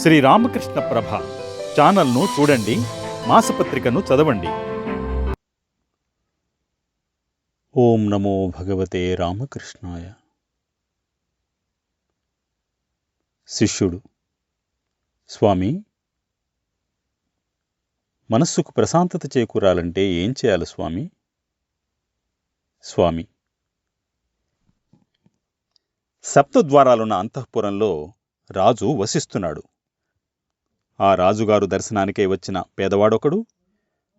శ్రీ రామకృష్ణ ప్రభ ఛానల్ను చూడండి మాసపత్రికను చదవండి. ఓం నమో భగవతే రామకృష్ణాయ. శిష్యుడు స్వామి మనస్సుకు ప్రశాంతత చేకూరాలంటే ఏం చేయాలి స్వామి? స్వామి సప్తద్వారాలున్న అంతఃపురంలో రాజు వసిస్తున్నాడు. ఆ రాజుగారు దర్శనానికే వచ్చిన పేదవాడొకడు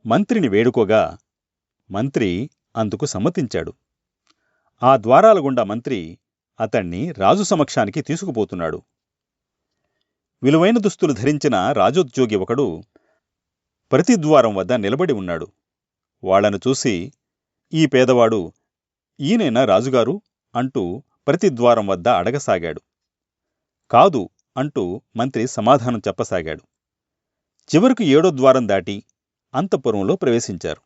మంత్రిని వేడుకోగా మంత్రి అందుకు సమ్మతించాడు. ఆ ద్వారాల గుండా మంత్రి అతణ్ణి రాజు సమక్షానికి తీసుకుపోతున్నాడు. విలువైన దుస్తులు ధరించిన రాజోద్యోగి ఒకడు ప్రతి ద్వారం వద్ద నిలబడి ఉన్నాడు. వాళ్ళను చూసి ఈ పేదవాడు ఈయనైనా రాజుగారు? అంటూ ప్రతి ద్వారం వద్ద అడగసాగాడు. కాదు అంటూ మంత్రి సమాధానం చెప్పసాగాడు. చివరకు ఏడో ద్వారం దాటి అంతఃపురంలో ప్రవేశించారు.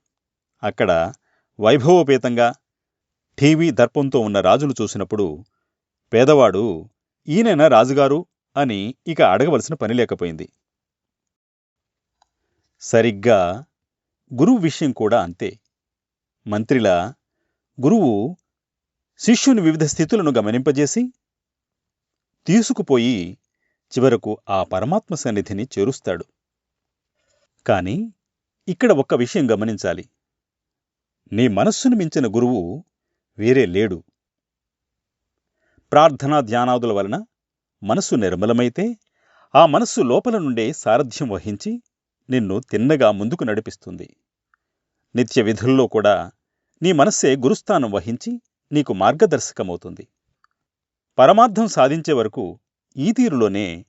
అక్కడ వైభవోపేతంగా టీవీ దర్పంతో ఉన్న రాజును చూసినప్పుడు పేదవాడు ఈయనైనా రాజుగారు? అని ఇక అడగవలసిన పని లేకపోయింది. సరిగ్గా గురువు విషయం కూడా అంతే. మంత్రిలా గురువు శిష్యుని వివిధ స్థితులను గమనింపజేసి తీసుకుపోయి చివరకు ఆ పరమాత్మ సన్నిధిని చేరుస్తాడు. కాని ఇక్కడ ఒక్క విషయం గమనించాలి. నీ మనస్సును మించిన గురువు వేరే లేడు. ప్రార్థనా ధ్యానాదుల వలన మనస్సు నిర్మలమైతే ఆ మనస్సు లోపల నుండే సారథ్యం వహించి నిన్ను తిన్నగా ముందుకు నడిపిస్తుంది. నిత్య విధుల్లో కూడా నీ మనస్సే గురుస్థానం వహించి నీకు మార్గదర్శకమవుతుంది. పరమార్థం సాధించే వరకు ఈ తీరులోనే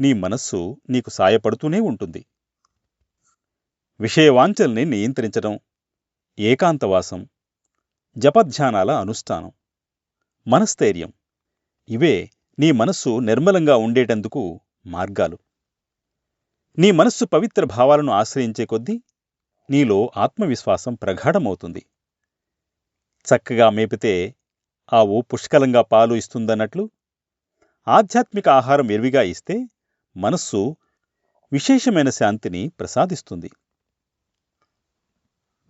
నీ మనస్సు నీకు సాయపడుతూనే ఉంటుంది. విషయవాంఛల్ని నియంత్రించడం ఏకాంతవాసం జపధ్యానాల అనుష్ఠానం మనస్థైర్యం ఇవే నీ మనస్సు నిర్మలంగా ఉండేటందుకు మార్గాలు. నీ మనస్సు పవిత్ర భావాలను ఆశ్రయించే కొద్దీ నీలో ఆత్మవిశ్వాసం ప్రగాఢమవుతుంది. చక్కగా మేపితే ఆవు పుష్కలంగా పాలు ఇస్తుందన్నట్లు ఆధ్యాత్మిక ఆహారం విరివిగా ఇస్తే మనస్సు విశేషమైన శాంతిని ప్రసాదిస్తుంది.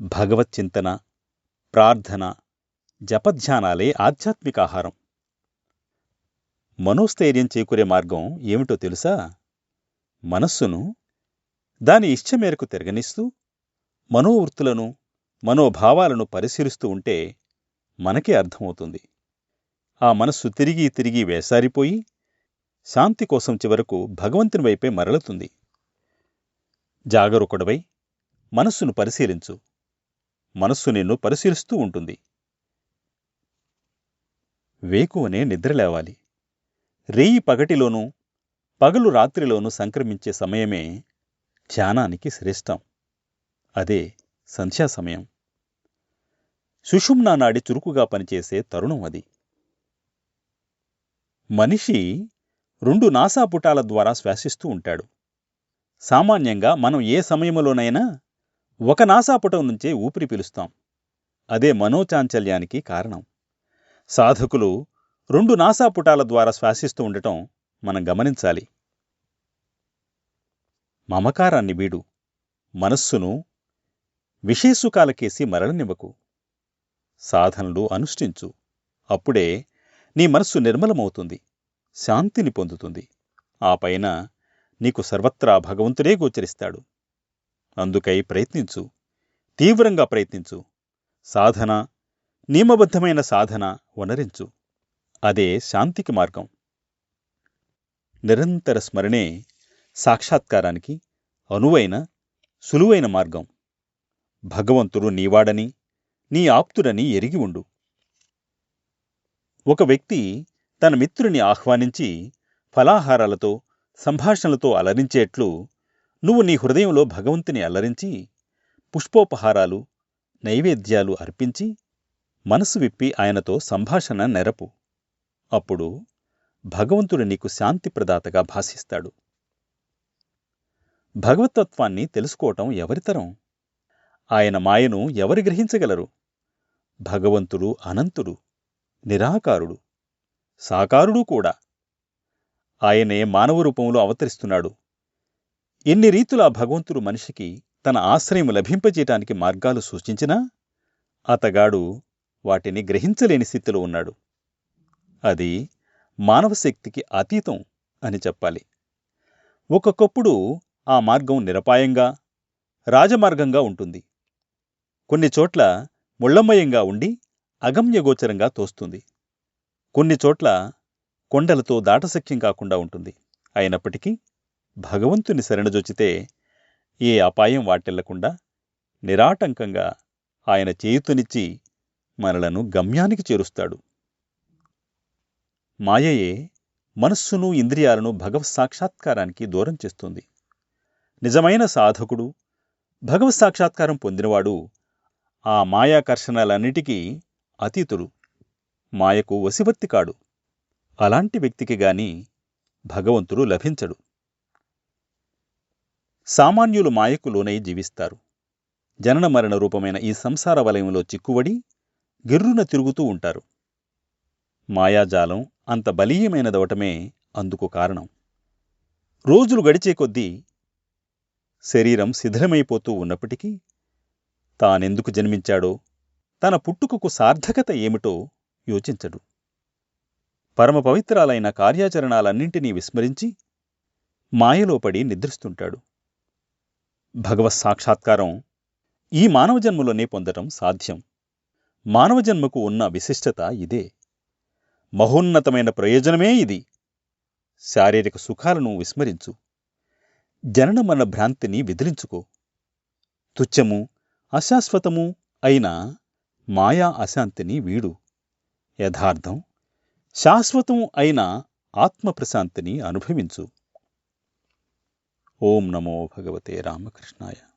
భగవచ్చింతన ప్రార్థన జపధ్యానాలే ఆధ్యాత్మిక ఆహారం. మనోస్థైర్యం చేకూరే మార్గం ఏమిటో తెలుసా? మనస్సును దాని ఇష్ట మేరకు తిరగనిస్తూ మనోవృత్తులను మనోభావాలను పరిశీలిస్తూ ఉంటే మనకే అర్థమవుతుంది. ఆ మనస్సు తిరిగి తిరిగి వేసారిపోయి శాంతి కోసం చివరకు భగవంతుని వైపే మరలుతుంది. జాగరూకుడవై మనస్సును పరిశీలించు. మనస్సు నిన్ను పరిశీలిస్తూ ఉంటుంది. వేకువనే నిద్రలేవాలి రేయి పగటిలోనూ పగలు రాత్రిలోనూ సంక్రమించే సమయమే ధ్యానానికి శ్రేష్టం. అదే సంధ్యా సమయం సుషుమ్నా నాడి చురుకుగా పనిచేసే తరుణం అది. మనిషి రెండు నాసాపుటాల ద్వారా శ్వాసిస్తూ ఉంటాడు. సామాన్యంగా మనం ఏ సమయంలోనైనా ఒక నాసాపుటం నుంచే ఊపిరి పీలుస్తాం. అదే మనోచాంచల్యానికి కారణం. సాధకులు రెండు నాసాపుటాల ద్వారా శ్వాసిస్తూ ఉండటం మనం గమనించాలి. మమకారాన్ని వీడు మనస్సును విషేసుకాలకేసి మరణనివ్వకు సాధనలు అనుష్ఠించు. అప్పుడే నీ మనస్సు నిర్మలమవుతుంది శాంతిని పొందుతుంది. ఆ పైన నీకు సర్వత్రా భగవంతుడే గోచరిస్తాడు. అందుకై ప్రయత్నించు తీవ్రంగా ప్రయత్నించు. సాధన నియమబద్ధమైన సాధన వనరించు. అదే శాంతికి మార్గం. నిరంతర స్మరణే సాక్షాత్కారానికి అనువైన సులువైన మార్గం. భగవంతుడు నీవాడని నీ ఆప్తుడని ఎరిగి ఉండు. ఒక వ్యక్తి తన మిత్రుని ఆహ్వానించి ఫలాహారాలతో సంభాషణలతో అలరించేట్లు నువ్వు నీ హృదయంలో భగవంతుని అలరించి పుష్పోపహారాలు నైవేద్యాలు అర్పించి మనసు విప్పి ఆయనతో సంభాషణ నెరపు. అప్పుడు భగవంతుడు నీకు శాంతి ప్రదాతగా భాసిస్తాడు భగవతత్వాన్ని తెలుసుకోవటం ఎవరితరం ఆయన మాయను ఎవరు గ్రహించగలరు? భగవంతుడు అనంతుడు. నిరాకారుడు సాకారుడు కూడా. ఆయనే మానవ రూపంలో అవతరిస్తున్నాడు. ఎన్ని రీతులా భగవంతుడు మనిషికి తన ఆశ్రయం లభింపజేయటానికి మార్గాలు సూచించినా అతగాడు వాటిని గ్రహించలేని స్థితిలో ఉన్నాడు. అది మానవ శక్తికి అతీతం అని చెప్పాలి. ఒక్కొక్కప్పుడు ఆ మార్గం నిరపాయంగా రాజమార్గంగా ఉంటుంది. కొన్ని చోట్ల ఉండి అగమ్యగోచరంగా తోస్తుంది. కొన్ని చోట్ల కొండలతో దాటశక్యం కాకుండా ఉంటుంది. అయినప్పటికీ భగవంతుని శరణజొచ్చితే ఏ అపాయం వాటిల్లకుండా నిరాటంకంగా ఆయన చేయుతునిచ్చి మనలను గమ్యానికి చేరుస్తాడు. మాయయే మనస్సును ఇంద్రియాలను భగవత్ సాక్షాత్కారానికి దూరం చేస్తుంది. నిజమైన సాధకుడు భగవత్ సాక్షాత్కారం పొందినవాడు ఆ మాయాకర్షణలన్నిటికీ అతీతుడు. మాయకు వశివర్తి కాడు. అలాంటి వ్యక్తికి గాని భగవంతుడు లభించడు. సామాన్యులు మాయకు లోనై జీవిస్తారు. జనన మరణ రూపమైన ఈ సంసార వలయంలో చిక్కుబడి గిర్రున తిరుగుతూ ఉంటారు. మాయాజాలం అంత బలీయమైనదవటమే అందుకు కారణం. రోజులు గడిచే కొద్దీ శరీరం శిథిలమైపోతూ ఉన్నప్పటికీ తానెందుకు జన్మించాడో తన పుట్టుకకు సార్థకత ఏమిటో యోచించడు. పరమ పవిత్రాలైన కార్యాచరణాలన్నింటినీ విస్మరించి మాయలో పడి నిద్రిస్తుంటాడు. భగవత్ సాక్షాత్కారం ఈ మానవ జన్మలోనే పొందటం సాధ్యం. మానవ జన్మకు ఉన్న విశిష్టత ఇదే. మహోన్నతమైన ప్రయోజనమే ఇది. శారీరక సుఖాలను విస్మరించు. జనన భ్రాంతిని విదిలించుకో. తుచ్చము అశాశ్వతము అయిన మాయా అశాంతిని వీడు. యథార్థం శాశ్వతం అయిన ఆత్మప్రశాంతిని అనుభవించు. ఓం నమో భగవతే రామకృష్ణాయ.